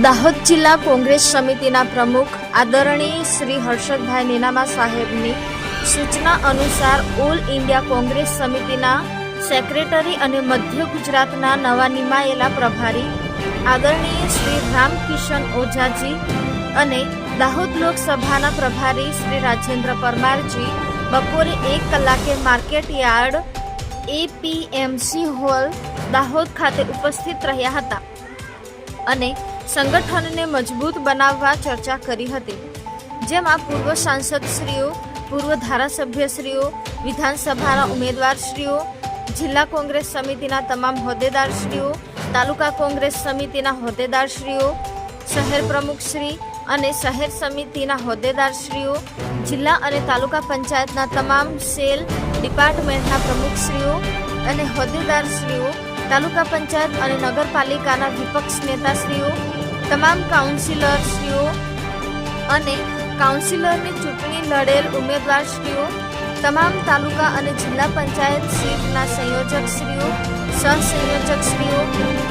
દાહોદ જિલ્લા કોંગ્રેસ સમિતિના પ્રમુખ આદરણીય શ્રી હર્ષદભાઈ નીનામા સાહેબની સૂચના અનુસાર ઓલ ઇન્ડિયા કોંગ્રેસ સમિતિના સેક્રેટરી અને મધ્ય ગુજરાતના નવા નિમાયેલા પ્રભારી આદરણીય શ્રી રામકિશન ઓઝાજી અને દાહોદ લોકસભાના પ્રભારી શ્રી રાજેન્દ્ર પરમારજી બપોરે એક કલાકે market yard APMC hall Dahod ખાતે ઉપસ્થિત રહ્યા હતા. અને સંગઠનને મજબૂત બનાવવા ચર્ચા કરી હતી. જેમાં પૂર્વ સાંસદશ્રીઓ, પૂર્વ ધારાસભ્યશ્રીઓ, વિધાનસભાના ઉમેદવારશ્રીઓ, જિલ્લા કોંગ્રેસ સમિતિના તમામ હોદ્દેદારશ્રીઓ, તાલુકા કોંગ્રેસ સમિતિના હોદ્દેદારશ્રીઓ, શહેર પ્રમુખશ્રી અને શહેર સમિતિના હોદ્દેદારશ્રીઓ, જિલ્લા અને તાલુકા પંચાયતના તમામ સેલ ડિપાર્ટમેન્ટના પ્રમુખશ્રીઓ અને હોદ્દેદારશ્રીઓ, તાલુકા પંચાયત અને નગરપાલિકાના વિપક્ષ નેતાશ્રીઓ તમામ કાઉન્સિલરશ્રીઓ અને કાઉન્સિલરની ચૂંટણી લડેલ ઉમેદવારશ્રીઓ, તમામ તાલુકા અને જિલ્લા પંચાયત સીટના સંયોજકશ્રીઓ, સહસંયોજકશ્રીઓ,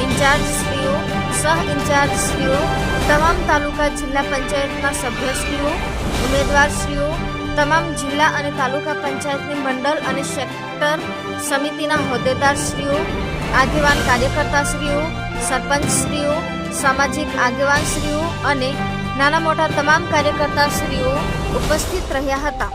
ઇન્ચાર્જશ્રીઓ સહ ઇન્ચાર્જશ્રીઓ તમામ તાલુકા જિલ્લા પંચાયતના સભ્યશ્રીઓ, ઉમેદવારશ્રીઓ, તમામ જિલ્લા અને તાલુકા પંચાયતની મંડળ અને સેક્ટર સમિતિના હોદ્દેદારશ્રીઓ, આગેવાન કાર્યકર્તાશ્રીઓ, સરપંચશ્રીઓ સામાજિક આગેવાનશ્રીઓ અને નાના મોટા તમામ કાર્યકર્તાશ્રીઓ ઉપસ્થિત રહ્યા હતા.